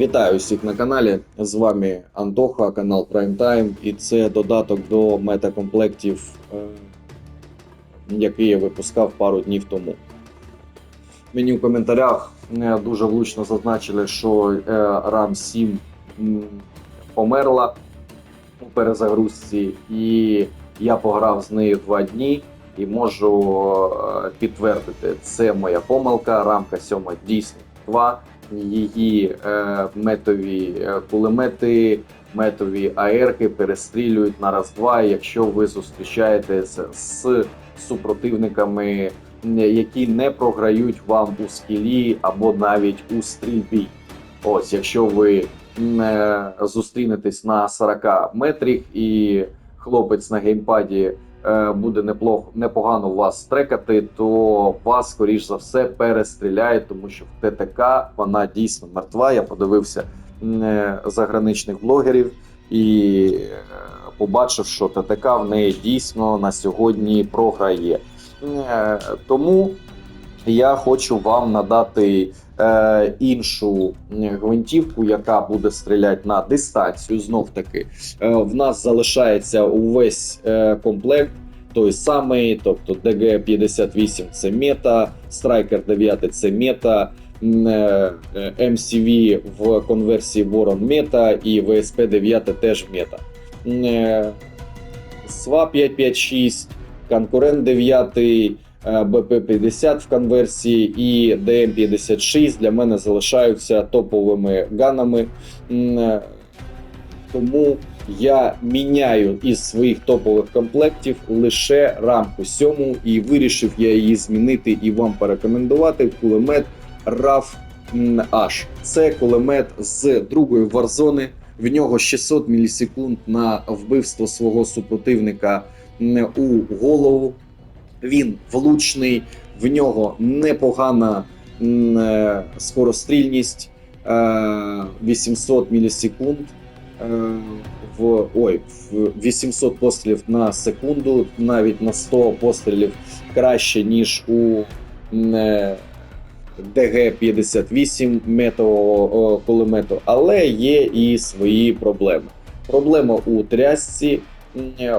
Вітаю всіх на каналі. З вами Антоха, канал Prime Time, і це додаток до метакомплектів, е, який я випускав пару днів тому. Мені в коментарях е, дуже влучно зазначили, що е, RAM 7 померла у перезагрузці, і я пограв з нею два дні і можу підтвердити, це моя помилка. Рамка 7 дійсно 2 її е, метові е, кулемети, метові аерки перестрілюють на раз-два, якщо ви зустрічаєтеся з супротивниками, які не програють вам у скілі або навіть у стрільбі. Ось, якщо ви е, зустрінетесь на 40 метрів і хлопець на геймпаді буде неплохо непогано вас стрекати, то вас, скоріш за все, перестріляє, тому що в ТТК вона дійсно мертва. Я подивився е, заграничних блогерів і е, побачив, що ТТК в неї дійсно на сьогодні програє. Е, Тому я хочу вам надати е, іншу гвинтівку, яка буде стріляти на дистанцію. Знов таки, е, в нас залишається увесь е, комплект. Той самий, тобто ДГ-58 це мета, Страйкер 9 це мета, м, е, е, MCV в конверсії Ворон мета і ВСП 9 теж мета. Е, СВА 556, конкурент 9, БП-50 в конверсії і ДМ-56 для мене залишаються топовими ганами. Е, Тому я міняю із своїх топових комплектів лише рамку 7 і вирішив я її змінити і вам порекомендувати кулемет RAF H. Це кулемет з другої варзони. В нього 600 мілісекунд на вбивство свого супротивника у голову. Він влучний, в нього непогана е, скорострільність е, 800 мілісекунд. Е, В ой, в 800 пострілів на секунду, навіть на 100 пострілів краще, ніж у е, ДГ-58 метового о, кулемету, але є і свої проблеми. Проблема у трясці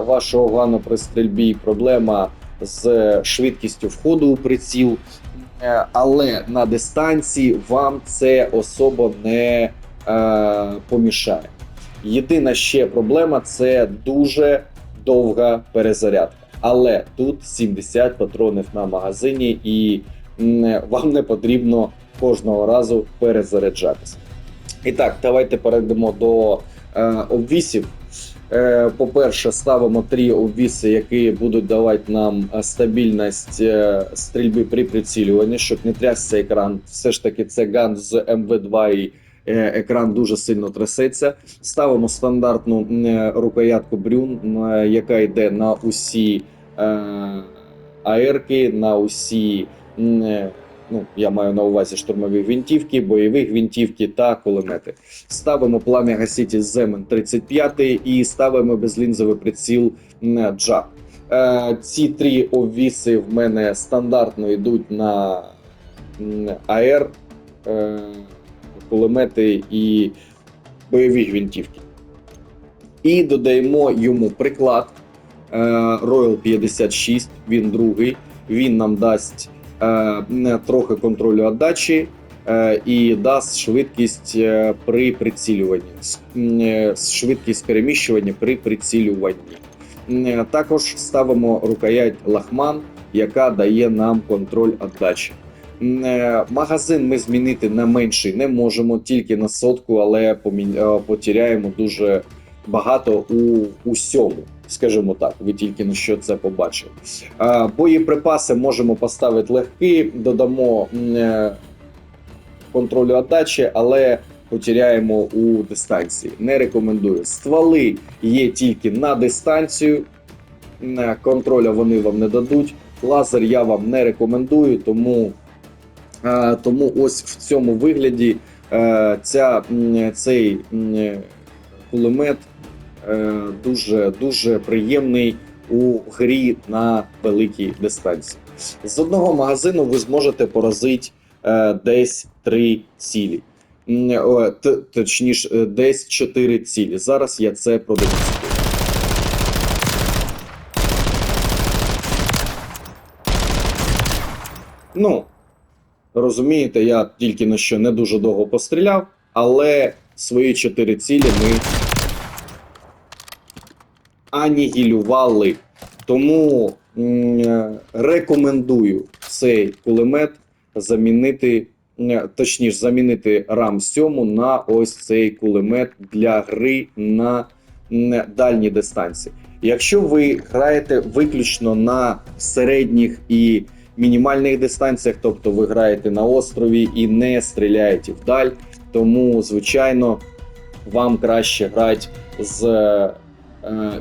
вашого гану при стрільбі, проблема з швидкістю входу у приціл, Е, але на дистанції вам це особо не е, помішає. Єдина ще проблема це дуже довга перезарядка. Але тут 70 патронів на магазині, і вам не потрібно кожного разу перезаряджатися. І так, давайте перейдемо до е, обвісів. Е, По-перше, ставимо три обвіси, які будуть давати нам е, стабільність е, стрільби при прицілюванні, щоб не трясся екран. Все ж таки, це ган з МВ2 і екран дуже сильно трясеться. Ставимо стандартну рукоятку брюн, яка йде на усі аерки, на усі. Ну, я маю на увазі штурмові гвинтівки, бойові гвинтівки та кулемети. Ставимо пламя гасіті Земен 35 і ставимо безлінзовий приціл Джак. Е, ці три обвіси в мене стандартно йдуть на АР, е, кулемети і бойові гвинтівки. І додаємо йому приклад е, Royal 56, він другий. Він нам дасть трохи контролю віддачі е, і дасть швидкість е, при прицілюванні, е, швидкість переміщування при прицілюванні. Е, Також ставимо рукоять Лахман, яка дає нам контроль віддачі. Е, Магазин ми змінити на менший не можемо, тільки на сотку, але е, дуже багато у усьому. Скажімо так, ви тільки на що це побачили. Е, Боєприпаси можемо поставити легкі, додамо е, контролю віддачі, але потеряємо у дистанції. Не рекомендую. Стволи є тільки на дистанцію. М, Контроля вони вам не дадуть. Лазер я вам не рекомендую, тому, е, тому ось в цьому вигляді е, ця, цей е, кулемет е, дуже, дуже приємний у грі на великій дистанції. З одного магазину ви зможете поразити е, десь три цілі. точніше, е, десь 4 цілі. Зараз я це продемонструю. Ну, розумієте, я тільки на що не дуже довго постріляв, але свої 4 цілі ми анігілювали. Тому е, рекомендую цей кулемет замінити, е, точніше, замінити RAM 7 на ось цей кулемет для гри на м, дальній дистанції. Якщо ви граєте виключно на середніх і мінімальних дистанціях, тобто ви граєте на острові і не стріляєте вдаль, тому, звичайно, вам краще грати з е,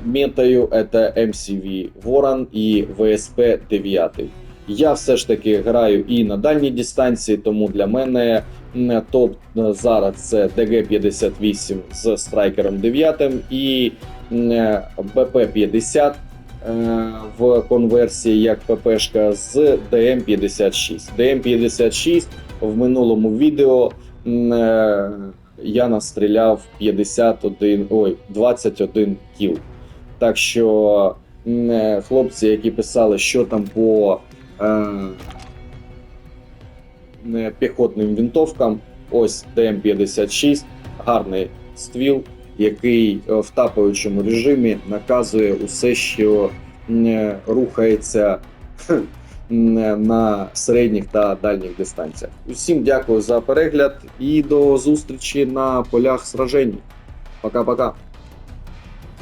метою это MCV Ворон і VSP 9. Я все ж таки граю і на дальній дистанції, тому для мене топ е, зараз це DG58 з страйкером 9 і BP50 в конверсії як ППшка з DM56. DM56 в минулому відео е, я настріляв 51, ой, 21 кіл. Так що е, хлопці, які писали, що там по е, е, піхотним вінтовкам, ось ДМ-56, гарний ствіл, який е, в тапаючому режимі наказує усе, що рухається на середніх та дальніх дистанціях. Усім дякую за перегляд і до зустрічі на полях сражень. Пока-пока.